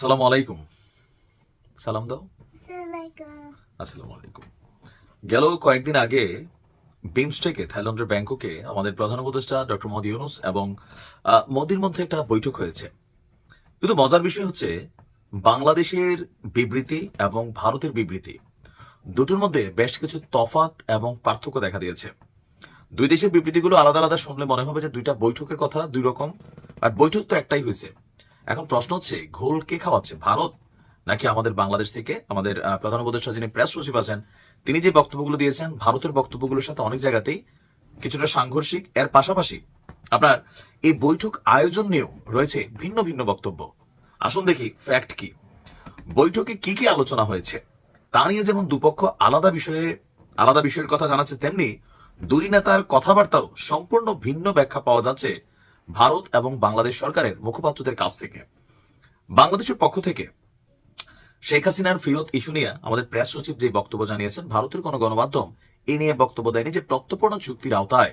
সালাম আলাইকুম। সালাম দাও. আসসালামু আলাইকুম। গেল কয়েকদিন আগে বিমস্টেকে থাইল্যান্ডের ব্যাংককে আমাদের প্রধান উপদেষ্টা ডক্টর মোদি ইউনুস এবং মোদির মধ্যে একটা বৈঠক হয়েছে। কিন্তু মজার বিষয় হচ্ছে বাংলাদেশের বিবৃতি এবং ভারতের বিবৃতি দুটোর মধ্যে বেশ কিছু তফাৎ এবং পার্থক্য দেখা দিয়েছে। দুই দেশের বিবৃতিগুলো আলাদা আলাদা শুনলে মনে হবে যে দুইটা বৈঠকের কথা দুই রকম। আর বৈঠক তো একটাই হয়েছে। এখন প্রশ্ন হচ্ছে, ঘোল কে খাওয়াচ্ছে, ভারত? নাকি আমাদের বাংলাদেশ থেকে, আমাদের প্রধান উপদেষ্টা যিনি প্রেস সচিব আছেন, তিনি যে বক্তব্যগুলো দিয়েছেন, ভারতের বক্তব্যগুলোর সাথে অনেক জায়গাতেই কিছুটা সাংঘর্ষিক। এর পাশাপাশি আপনার এই বৈঠক আয়োজন নিয়েও রয়েছে ভিন্ন ভিন্ন বক্তব্য। আসুন দেখি ফ্যাক্ট কি? বৈঠকে কি কি আলোচনা হয়েছে? তা নিয়ে যেমন দুপক্ষ আলাদা বিষয়ে, আলাদা বিষয়ের কথা জানাচ্ছে, তেমনি দুই নেতার কথাবার্তাও সম্পূর্ণ ভিন্ন ব্যাখ্যা পাওয়া যাচ্ছে ভারত এবং বাংলাদেশ সরকারের মুখপাত্রদের কাছ থেকে। বাংলাদেশের পক্ষ থেকে শেখ হাসিনার ফিরত ইস্যু নিয়ে আমাদের প্রেস সচিব যে বক্তব্য জানিয়েছেন, ভারতের কোন গণমাধ্যম এ নিয়ে বক্তব্য দেয়নি যে প্রত্যর্পণ চুক্তির আওতায়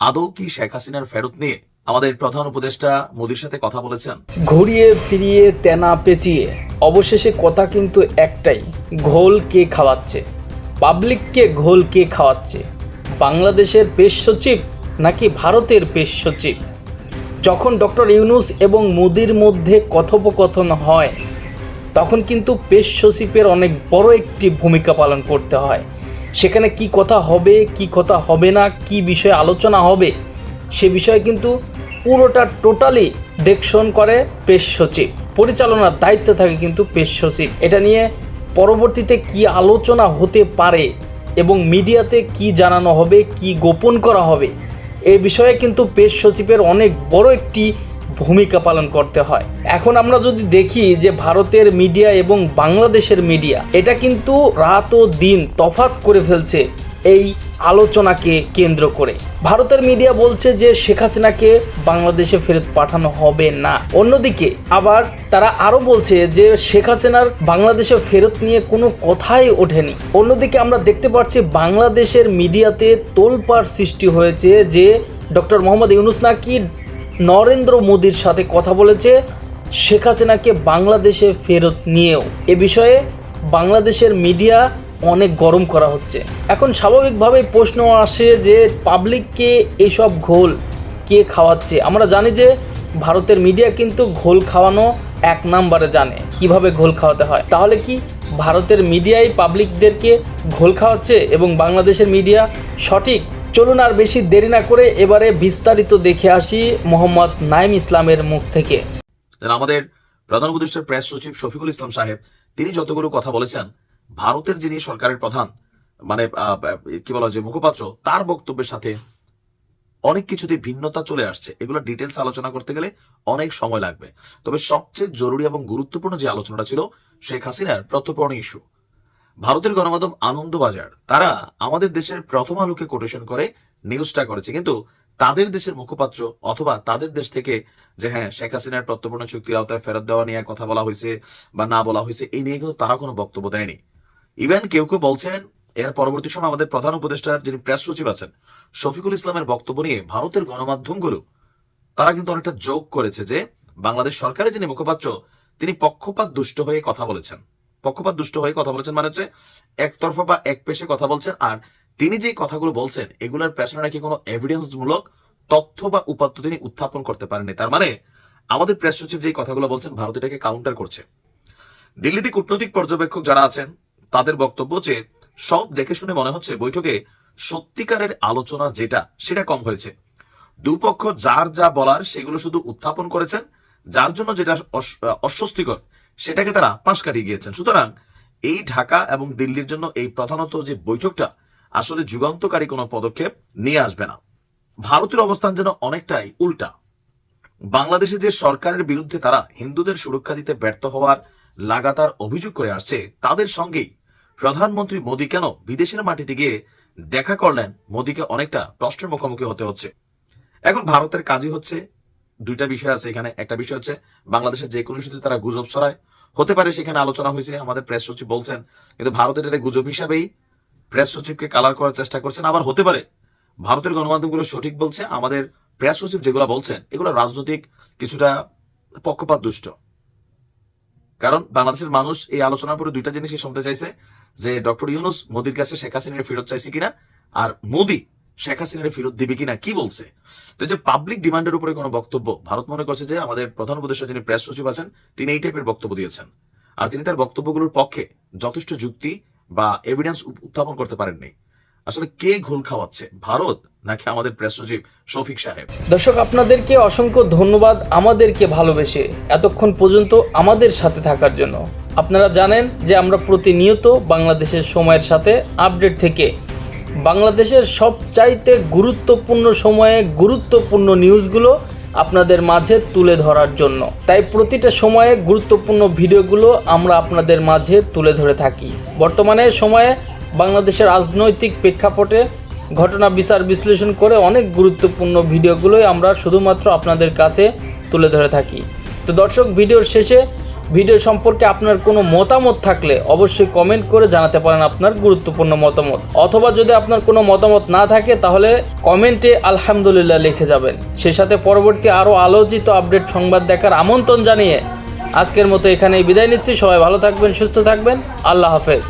আদৌ কি শেখ হাসিনার ফেরত নিয়ে আমাদের প্রধান উপদেষ্টা মোদির সাথে কথা বলেছেন? ঘুরিয়ে ফিরিয়ে তেনা পেঁচিয়ে, অবশেষে কথা কিন্তু একটাই, ঘোল কে খাওয়াচ্ছে? পাবলিককে ঘোল কে খাওয়াচ্ছে? বাংলাদেশের পেশ সচিব নাকি ভারতের পেশ সচিব? যখন ডক্টর ইউনুস এবং মোদির মধ্যে কথোপকথন হয়, তখন কিন্তু পেশ সচিবের অনেক বড় একটি ভূমিকা পালন করতে হয়। সেখানে কি কথা হবে, কি কথা হবে না, কি বিষয়ে আলোচনা হবে, সে বিষয়ে কিন্তু পুরোটা টোটালি দেখশন করে পেশ সচিব। পরিচালনার দায়িত্বে থাকে কিন্তু পেশ সচিব। এটা নিয়ে পরবর্তীতে কি আলোচনা হতে পারে এবং মিডিয়াতে কি জানানো হবে, কি গোপন করা হবে এই বিষয়ে কিন্তু পেশ সচিবের অনেক বড় একটি ভূমিকা পালন করতে হয়। এখন আমরা যদি দেখি যে ভারতের মিডিয়া এবং বাংলাদেশের মিডিয়া, এটা কিন্তু রাত ও দিন তফাত করে ফেলছে এই আলোচনাকে কেন্দ্র করে। ভারতের মিডিয়া বলছে যে শেখ হাসিনাকে বাংলাদেশে ফেরত পাঠানো হবে না। অন্যদিকে আবার তারা আরও বলছে যে শেখ হাসিনার বাংলাদেশে ফেরত নিয়ে কোনো কথাই ওঠেনি। অন্যদিকে আমরা দেখতে পাচ্ছি বাংলাদেশের মিডিয়াতে তোলপাড় সৃষ্টি হয়েছে যে ডক্টর মোহাম্মদ ইউনুস নাকি নরেন্দ্র মোদীর সাথে কথা বলেছে শেখ হাসিনাকে বাংলাদেশে ফেরত নিয়েও। এ বিষয়ে বাংলাদেশের মিডিয়া অনেক গরম করা হচ্ছে। এখন স্বাভাবিকভাবেই প্রশ্ন আসে যে পাবলিককে এইসব ঘোল কে খাওয়াচ্ছে? আমরা জানি যে ভারতের মিডিয়া কিন্তু ঘোল খাওয়ানো এক নাম্বারে জানে, কীভাবে ঘোল খাওয়াতে হয়। তাহলে কি ভারতের মিডিয়াই পাবলিকদেরকে ঘোল খাওয়াচ্ছে এবং বাংলাদেশের মিডিয়া সঠিক? চলুন আর বেশি দেরি না করে এবারে বিস্তারিত দেখে আসি মোহাম্মদ নাইম ইসলামের মুখ থেকে। আমাদের প্রধান উপদেষ্টার প্রেস সচিব শফিকুল ইসলাম সাহেব, তিনি যতগুলো কথা বলেছেন ভারতের যিনি সরকারের প্রধান মানে কি বলা যে মুখপাত্র, তার বক্তব্যের সাথে অনেক কিছুতে ভিন্নতা চলে আসছে। এগুলো ডিটেলস আলোচনা করতে গেলে অনেক সময় লাগবে। তবে সবচেয়ে জরুরি এবং গুরুত্বপূর্ণ যে আলোচনাটা ছিল, শেখ হাসিনার প্রত্যর্পণ ইস্যু। ভারতের গণমাধ্যম আনন্দবাজার, তারা আমাদের দেশের প্রথম আলোকে কোটেশন করে নিউজটা করেছে। কিন্তু তাদের দেশের মুখপাত্র অথবা তাদের দেশ থেকে যে হ্যাঁ শেখ হাসিনার প্রত্যর্পণ চুক্তির আওতায় ফেরত দেওয়া নিয়ে কথা বলা হয়েছে বা না বলা হয়েছে এই নিয়ে কিন্তু তারা কোনো বক্তব্য দেয়নি। ইভেন কেউ কেউ বলছেন, এর পরবর্তী সময় আমাদের প্রধান উপদেষ্টার যিনি প্রেস সচিব আছেন, শফিকুল ইসলামের বক্তব্য নিয়ে ভারতের গণমাধ্যমগুলো, তারা কিন্তু অনেকটা যোগ করেছে যে বাংলাদেশ সরকারের যিনি মুখপাত্র, তিনি পক্ষপাত দুষ্ট হয়ে কথা বলেছেন। পক্ষপাত দুষ্ট হয়ে কথা বলেছেন মানে হচ্ছে একতরফা বা এক পেশে কথা বলছেন, আর তিনি যে কথাগুলো বলছেন, এগুলোর পেছনে নাকি কোনো এভিডেন্স মূলক তথ্য বা উপাত্ত তিনি উত্থাপন করতে পারেননি। তার মানে আমাদের প্রেস সচিব যে কথাগুলো বলছেন, ভারত এটাকে কাউন্টার করছে। দিল্লিতে কূটনৈতিক পর্যবেক্ষক যারা আছেন তাদের বক্তব্য যে সব দেখে শুনে মনে হচ্ছে বৈঠকে সত্যিকারের আলোচনা যেটা, সেটা কম হয়েছে। দুপক্ষ যার যা বলার সেগুলো শুধু উত্থাপন করেছেন, যার জন্য যেটা অস্বস্তিকর, সেটাকে তারা পাশ কাটিয়ে গিয়েছেন। সুতরাং এই ঢাকা এবং দিল্লির জন্য এই প্রধানত যে বৈঠকটা, আসলে যুগান্তকারী কোনো পদক্ষেপ নিয়ে আসবে না। ভারতের অবস্থান যেন অনেকটাই উল্টা। বাংলাদেশে যে সরকারের বিরুদ্ধে তারা হিন্দুদের সুরক্ষা দিতে ব্যর্থ হওয়ার লাগাতার অভিযোগ করে আসছে, তাদের সঙ্গেই প্রধানমন্ত্রী মোদী কেন বিদেশের মাটিতে গিয়ে দেখা করলেন মোদীকে অনেকটা প্রশ্নের মুখোমুখি হতে হচ্ছে? এখন ভারতের কাজই হচ্ছে দুইটা বিষয় আছে এখানে। একটা বিষয় হচ্ছে বাংলাদেশের যে কোনো ইস্যুতে তারা গুজব ছড়ায়। হতে পারে সেখানে আলোচনা হয়েছে, আমাদের প্রেস সচিব বলছেন, কিন্তু ভারতের এটা গুজব হিসাবেই প্রেস সচিবকে কালার করার চেষ্টা করছেন। আবার হতে পারে, ভারতের গণমাধ্যমগুলো সঠিক বলছে, আমাদের প্রেস সচিব যেগুলো বলছেন, এগুলো রাজনৈতিক কিছুটা পক্ষপাত দুষ্ট কারণ বাংলাদেশের মানুষ এই আলোচনার পরে দুইটা জিনিসই শুনতে চাইছে যে ডক্টর ইউনুস মোদির কাছে শেখ হাসিনার ফেরত চাইছে কিনা আর মোদি শেখ হাসিনার ফেরত দিবে কিনা কি বলছে? তো যে পাবলিক ডিমান্ডের উপরে কোনো বক্তব্য, ভারত মনে করছে যে আমাদের প্রধান উপদেষ্টা যিনি প্রেস সচিব আছেন, তিনি এই টাইপের বক্তব্য দিয়েছেন। আর তিনি তার বক্তব্যগুলোর পক্ষে যথেষ্ট যুক্তি বা এভিডেন্স উত্থাপন করতে পারেননি। আসলে কে ঘোল খাওয়াচ্ছে? ভারত নাকি আমাদের প্রেস সচিব শফিক সাহেব? দর্শক, আপনাদেরকে অসংখ্য ধন্যবাদ, আমাদেরকে ভালোবেসে এতক্ষণ পর্যন্ত আমাদের সাথে থাকার জন্য। আপনারা জানেন যে আমরা প্রতিনিয়ত বাংলাদেশের সময়ের সাথে আপডেট থেকে বাংলাদেশের সবচাইতে গুরুত্বপূর্ণ সময়ে গুরুত্বপূর্ণ নিউজগুলো আপনাদের মাঝে তুলে ধরার জন্য। তাই প্রতিটা সময়ে গুরুত্বপূর্ণ ভিডিওগুলো আমরা আপনাদের মাঝে তুলে ধরে থাকি। বর্তমানে সময়ে বাংলাদেশের রাজনৈতিক প্রেক্ষাপটে ঘটনা বিচার বিশ্লেষণ করে অনেক গুরুত্বপূর্ণ ভিডিওগুলোই আমরা শুধুমাত্র আপনাদের কাছে তুলে ধরে থাকি। তো দর্শক, ভিডিওর শেষে ভিডিও সম্পর্কে আপনার কোনো মতামত থাকলে অবশ্যই কমেন্ট করে জানাতে পারেন আপনার গুরুত্বপূর্ণ মতামত। অথবা যদি আপনার কোনো মতামত না থাকে, তাহলে কমেন্টে আলহামদুলিল্লাহ লিখে যাবেন। সেই সাথে পরবর্তী আরও আলোচিত আপডেট সংবাদ দেখার আমন্ত্রণ জানিয়ে আজকের মতো এখানেই বিদায় নিচ্ছি। সবাই ভালো থাকবেন, সুস্থ থাকবেন। আল্লাহ হাফেজ।